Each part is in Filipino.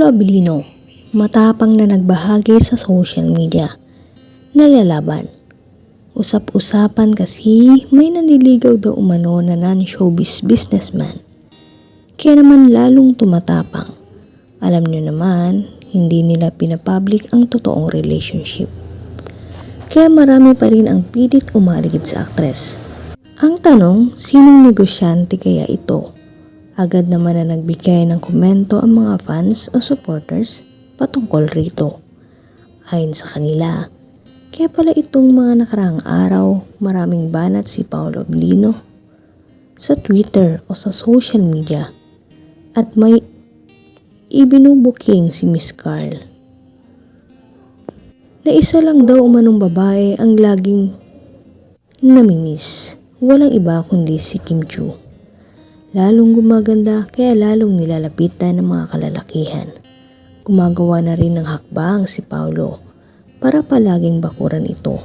Paolo Abilino, matapang na nagbahagi sa social media. Nalalaban. Usap-usapan kasi may nanliligaw daw umano na non-showbiz businessman. Kaya naman lalong tumatapang. Alam nyo naman, hindi nila pinapublic ang totoong relationship. Kaya marami pa rin ang pilit umaligid sa aktres. Ang tanong, sinong negosyante kaya ito? Agad naman na nagbigay ng komento ang mga fans o supporters patungkol rito. Ayon sa kanila, kaya pala itong mga nakarang araw maraming banat si Paolo Abilino sa Twitter o sa social media at may ibinubuking si Miss Carl. Na isa lang daw umanong babae ang laging namimiss. Walang iba kundi si Kim Chu. Lalong gumaganda kaya lalong nilalapitan ng mga kalalakihan. Gumagawa na rin ng hakbang si Paulo para palaging bakuran ito.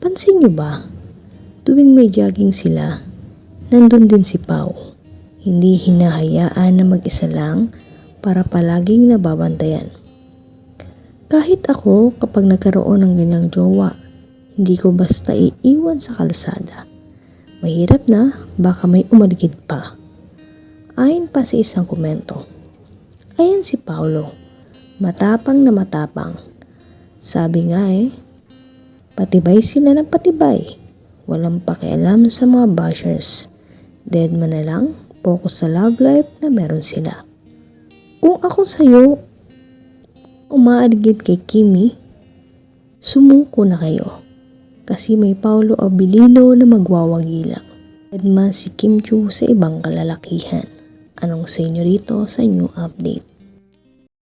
Pansin niyo ba? Tuwing may jogging sila, nandun din si Pau. Hindi hinahayaan na mag-isa lang para palaging nababantayan. Kahit ako kapag nagkaroon ng ganyang jowa, hindi ko basta iiwan sa kalsada. Mahirap na, baka may umaligid pa. Ayon pa sa isang komento. Ayan si Paulo, matapang na matapang. Sabi nga eh, patibay sila ng patibay. Walang pakialam sa mga bashers. Dead man na lang, focus sa love life na meron sila. Kung ako sa'yo, umaaligid kay Kimi, sumuko na kayo. Kasi may Paulo Abilino na magwawagilang. Dead man si Kim Chu sa ibang kalalakihan. Anong sa inyo rito sa new update?